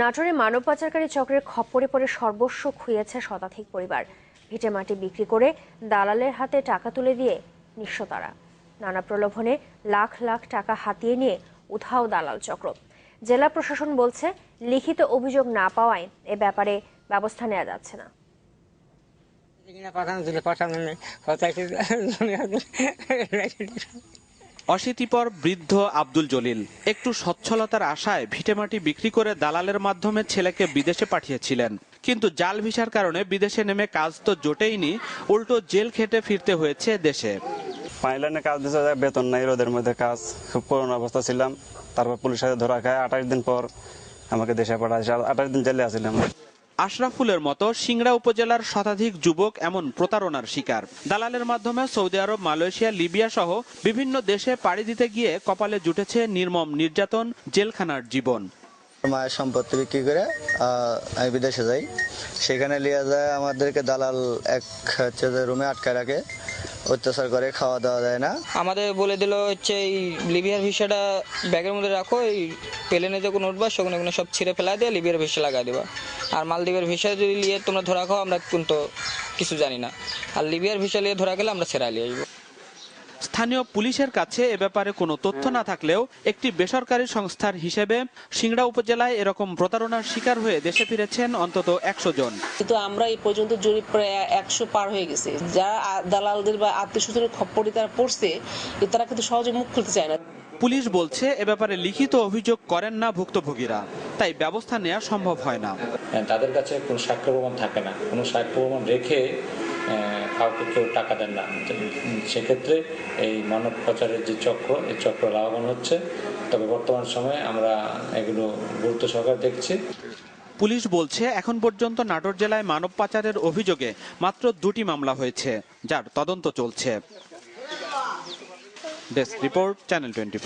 নাটোরে মানব পাচারকারী চক্রের খপ্পরে পড়ে সর্বস্ব খুইয়েছে শতাধিক পরিবার। ভিটে মাটি বিক্রি করে দালালের হাতে টাকা তুলে দিয়ে নিঃস্ব তারা। নানা প্রলোভনে লাখ লাখ টাকা হাতিয়ে নিয়ে উধাও দালাল চক্র। জেলা প্রশাসন বলছে, লিখিত অভিযোগ না পাওয়ায় এ ব্যাপারে ব্যবস্থা নেওয়া যাচ্ছে না। পাঠানো ছিল, পাঠানো অশীতিপর বৃদ্ধ আব্দুল জলিল একটু সচ্ছলতার আশায় ভিটেমাটি বিক্রি করে দালালের মাধ্যমে ছেলেকে বিদেশে পাঠিয়েছিলেন। কিন্তু জাল ভিসার কারণে বিদেশে নেমে কাজ তো জোটেইনি, উল্টো জেল খেটে ফিরতে হয়েছে দেশে। পাইলানে কাজ বেতন নাই, রোদের মধ্যে কাজ। খুব করোনা অবস্থা ছিলাম। তারপর পুলিশ সাথে ধরা খায়। আঠাশ দিন পর আমাকে দেশে পাঠাইছে আঠাশ দিন জেলে আসছিলাম আশরাফুলের মতো সিংড়া উপজেলার শতাধিক যুবক এমন প্রতারণার শিকার। দালালের মাধ্যমে সৌদি আরব, মালয়েশিয়া, লিবিয়া সহ বিভিন্ন দেশে পাড়ি দিতে গিয়ে কপালে জুটেছে নির্মম নির্যাতন, জেলখানার জীবন। মায়ের সম্পত্তি বিক্রি করে আমি বিদেশে যাই। সেখানে লিয়ে যায় আমাদেরকে দালাল এক হচ্ছে রুমে আটকায় রাখে। অত্যাচার করে, খাওয়া দাওয়া দেয় না? আমাদের বলে দিল হচ্ছে এই লিবিয়ার ভিসাটা ব্যাগের মধ্যে রাখো, এই প্লেনে যখন উঠবা সেখানে ওখানে সব ছিঁড়ে ফেলা দিয়ে লিবিয়ার ভিসা লাগা দেবা। আর মালদ্বীপের ভিসা যদি নিয়ে তোমরা ধরা খাও, আমরা কিন্তু কিছু জানি না। আর লিবিয়ার ভিসা নিয়ে ধরা গেলে আমরা ছেড়া নিয়ে আসব। স্থানীয় পুলিশের কাছে এ ব্যাপারে কোনো তথ্য না থাকলেও একটি বেসরকারি সংস্থার হিসেবে সিংড়া উপজেলায় এরকম প্রতারণার শিকার হয়ে দেশে ফিরেছেন অন্তত একশো জন। কিন্তু আমরা এই পর্যন্ত জরিপ প্রায় একশো পার হয়ে গেছে। যারা দালালদের বা আত্মীয় স্বজনের খপ্পরে তারা পড়ছে তারা কিন্তু সহজে মুখ খুলতে চায় না। পুলিশ বলছে এ ব্যাপারে লিখিত অভিযোগ করেন না ভুক্তভোগীরা। তাই ব্যবস্থা নেওয়া সম্ভব হয় না। হ্যাঁ, তাদের কাছে কোনো সাক্ষ্য প্রমাণ থাকে না। কোনো সাক্ষ্য প্রমাণ রেখে কাউকে কেউ টাকা দেন না। সেক্ষেত্রে এই মানব পাচারের যে চক্র, এই চক্র লাভবান হচ্ছে। তবে বর্তমান সময়ে আমরা এগুলো গুরুত্ব সহকারে দেখছি। পুলিশ বলছে, এখন পর্যন্ত নাটোর জেলায় মানব পাচারের অভিযোগে মাত্র দুটি মামলা হয়েছে, যার তদন্ত চলছে। Desk report, channel twenty